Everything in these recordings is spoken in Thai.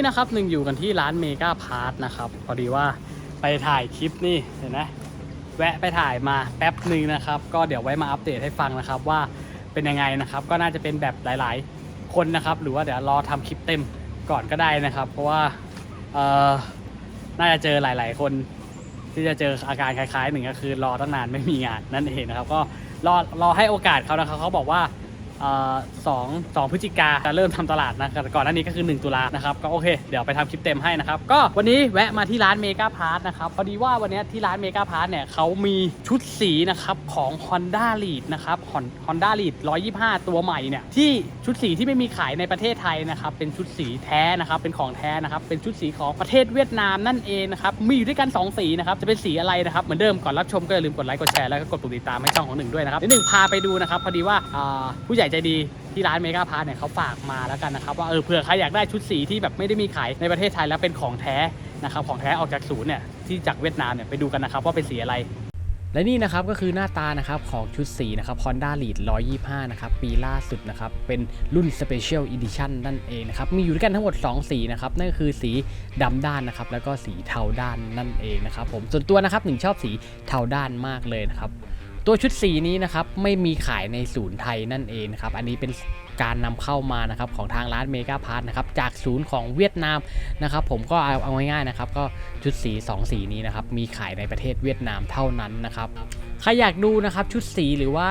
นี่นะครับหนึ่งอยู่กันที่ร้านเมกาพาร์ทนะครับพอดีว่าไปถ่ายคลิปนี่เห็นไหมแวะไปถ่ายมาแป๊บหนึ่งนะครับ ก็เดี๋ยวไว้มาอัปเดตให้ฟังนะครับว่าเป็นยังไงนะครับ ก็น่าจะเป็นแบบหลาย ๆ คนนะครับ หรือว่าเดี๋ยวรอทำคลิปเต็มก่อนก็ได้นะครับ เพราะว่าเอ่อน่าจะเจอหลาย ๆ คนที่จะเจออาการคล้ายๆหนึ่งก็คือรอตั้งนานไม่มีงานนั่นเองนะครับ ก็รอรอให้โอกาสเขานะครับเขาบอกว่า สองสองพฤศจิกาจะเริ่มทำตลาดนะก่อนหน้านี้ก็คือ 1 ตุลานะครับ ก็โอเค เดี๋ยวไปทำคลิปเต็มให้นะครับ ก็วันนี้แวะมาที่ร้านเมกาพาร์ทนะครับ พอดีว่าวันนี้ที่ร้านเมกาพาร์ทเนี่ยเขามีชุดสีนะครับของ Honda Lead นะครับ Honda Lead 125 ตัวใหม่เนี่ยที่ชุดสีที่ไม่มีขายในประเทศไทยนะครับ เป็นชุดสีแท้นะครับ เป็นของแท้นะครับ เป็นชุดสีของประเทศเวียดนามนั่นเองนะครับ มีอยู่ด้วยกัน 2 สีนะครับ จะเป็นสีอะไรนะครับ เหมือนเดิมก่อนรับชมก็อย่าลืมกดไลค์กดแชร์แล้วก็กดติดตามให้ช่องของหนึ่งด้วยนะครับเดี๋ยวหนึ่งพาไปดูนะครับพอดีว่าผู้ใหญ่ใจดีที่ร้านเมกาพาร์ทเนี่ยเขาฝากมาแล้วกันนะครับว่าเออเผื่อใครอยากได้ชุดสีที่แบบไม่ได้มีขายในประเทศไทยแล้วเป็นของแท้นะครับของแท้ออกจากศูนย์เนี่ยที่จากเวียดนามเนี่ยไปดูกันนะครับว่าเป็นสีอะไรและนี่นะครับก็คือหน้าตานะครับของชุดสีนะครับ Honda Lead 125 นะครับ ปีล่าสุดนะครับ เป็นรุ่น Special Edition นั่นเองนะครับ มีอยู่ด้วยกันทั้งหมด 2 สีนะครับ นั่นก็คือสีดำด้านนะครับ แล้วก็สีเทาด้านนั่นเองนะครับผมส่วนตัวนะครับหนึ่งชอบสีเทาด้านมากเลยนะครับ ตัวชุดสีนี้นะครับไม่มีขายในศูนย์ไทยนั่นเองนะครับอันนี้เป็นการนำเข้ามานะครับของทางร้านเมกาพาร์ทนะครับจากศูนย์ของเวียดนามนะครับผมก็เอาเอาง่ายๆนะครับก็ชุดสี 2 สีนี้นะครับมีขายในประเทศเวียดนามเท่านั้นนะครับใครอยากดูนะครับชุดสีหรือว่า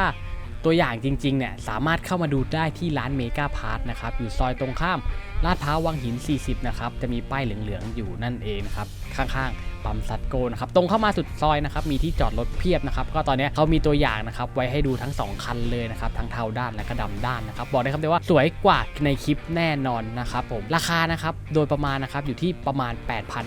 ตัวอย่างจริงๆเนี่ยสามารถเข้ามาดูได้ที่ร้านเมกาพาร์ทนะครับอยู่ซอยตรงข้ามลาดพร้าววังหิน 40 นะครับจะมีป้ายเหลืองๆอยู่นั่นเองนะครับ ข้างๆปั๊มซัดโกนะครับตรงเข้ามาสุดซอยนะครับมีที่จอดรถเพียบนะครับก็ตอนนี้เขามีตัวอย่างนะครับไว้ให้ดูทั้ง 2 คันเลยนะครับทั้งเทาด้านและก็ดำด้านนะครับบอกได้ครับเลยว่าสวยกว่าในคลิปแน่นอนนะครับผมราคานะครับโดยประมาณนะครับอยู่ที่ประมาณ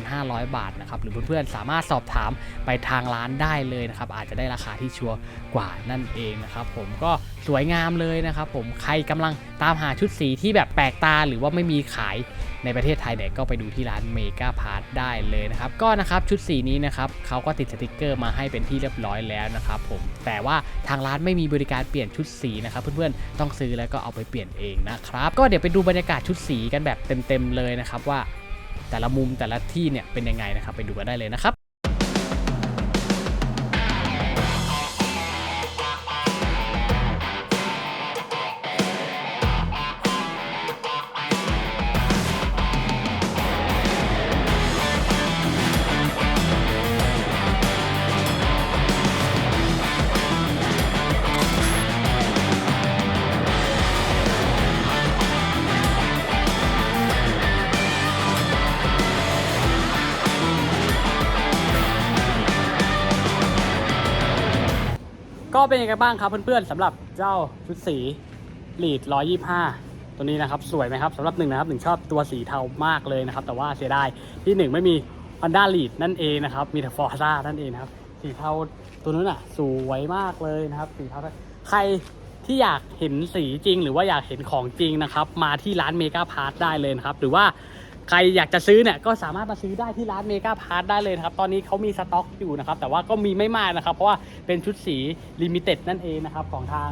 8,500 บาทนะครับหรือเพื่อนๆสามารถสอบถามไปทางร้านได้เลยนะครับอาจจะได้ราคาที่ชัวร์กว่านั่นเองนะครับผมก็สวยงามเลยนะครับผมใครกำลังตามหาชุดสีที่แบบแปลกตาหรือว่าไม่มีขาย ในประเทศไทยเนี่ยก็ไปดูที่ร้านเมกาพาร์ทได้เลยนะครับก็นะครับชุดสีนี้นะครับเขาก็ติดสติกเกอร์มาให้เป็นที่เรียบร้อยแล้วนะครับผมแต่ว่าทางร้านไม่มีบริการเปลี่ยนชุดสีนะครับเพื่อนๆต้องซื้อแล้วก็เอาไปเปลี่ยนเองนะครับก็เดี๋ยวไปดูบรรยากาศชุดสีกันแบบเต็มๆเลยนะครับว่าแต่ละมุมแต่ละที่เนี่ยเป็นยังไงนะครับไปดูกันได้เลยนะครับ ก็เป็นยังไงบ้างครับเพื่อนๆสำหรับเจ้าชุดสีลีด125ตัวนี้นะครับสวยไหมครับสำหรับหนึ่งนะครับหนึ่งชอบตัวสีเทามากเลยนะครับ แต่ว่าเสียดายที่หนึ่งไม่มี Honda Lead นั่นเองนะครับ มีแต่ Forza นั่นเองนะครับสีเทาตัวนั้นอะสวยมากเลยนะครับสีเทาใครที่อยากเห็นสีจริง หรือว่าอยากเห็นของจริงนะครับ มาที่ร้านเมกาพาร์ทได้เลยนะครับ หรือว่า ใครอยากจะซื้อเนี่ยก็สามารถมาซื้อได้ที่ร้านเมกาพาร์ทได้เลยนะครับ ตอนนี้เขามีสต็อกอยู่นะครับ แต่ว่าก็มีไม่มากนะครับ เพราะว่าเป็นชุดสีลิมิเต็ดนั่นเองนะครับของทาง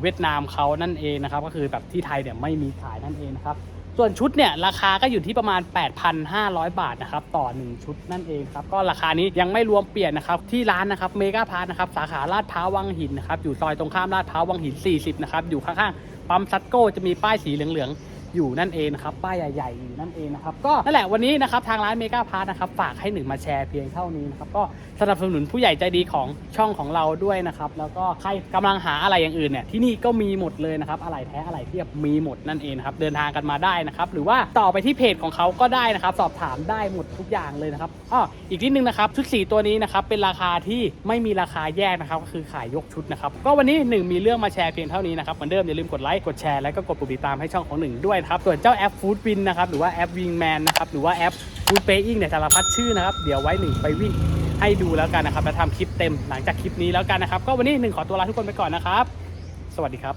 เวียดนามเขานั่นเองนะครับ ก็คือแบบที่ไทยเนี่ยไม่มีขายนั่นเองนะครับส่วนชุดเนี่ยราคาก็อยู่ที่ประมาณ 8,500 บาทนะครับต่อ 1 ชุดนั่นเองครับก็ราคานี้ยังไม่รวมเปลี่ยนนะครับที่ร้านนะครับเมกาพาร์ทนะครับสาขาลาดพร้าววังหินนะครับอยู่ซอยตรงข้ามลาดพร้าววังหิน 40 นะครับอยู่ข้างๆปั๊มซัตโก้จะมีป้ายสีเหลืองๆ อยู่นั่นเองนะครับป้ายใหญ่ๆอยู่นั่นเองนะครับก็นั่นแหละวันนี้นะครับทางร้านเมกาพาร์ทนะครับฝากให้หนึ่งมาแชร์เพียงเท่านี้นะครับก็สนับสนุนผู้ใหญ่ใจดีของช่องของเราด้วยนะครับแล้วก็ใครกำลังหาอะไรอย่างอื่นเนี่ยที่นี่ก็มีหมดเลยนะครับอะไรแท้อะไรเทียบมีหมดนั่นเองครับเดินทางกันมาได้นะครับหรือว่าต่อไปที่เพจของเขาก็ได้นะครับสอบถามได้หมดทุกอย่างเลยนะครับอ้ออีกนิดนึงนะครับชุดสีตัวนี้นะครับเป็นราคาที่ไม่มีราคาแยกนะครับก็คือขายยกชุดนะครับก็วันนี้หนึ่งมีเรื่องมาแชร์เพียงเท่านี้นะครับเหมือนเดิมอย่าลืมกดไลค์กดแชร์แล้วก็กดปุ่มติดตามให้ช่องของหนึ่งด้วยครับส่วนเจ้าแอปฟู้ดวินนะครับหรือว่าแอปวิงแมนนะครับหรือว่าแอปฟู้ดเพย์อิงเนี่ยสารพัดชื่อนะครับเดี๋ยวไว้หนึ่งไปวิ่งให้ดูแล้วกันนะครับแล้วทำคลิปเต็มหลังจากคลิปนี้แล้วกันนะครับ ก็วันนี้หนึ่งขอตัวลาทุกคนไปก่อนนะครับ สวัสดีครับ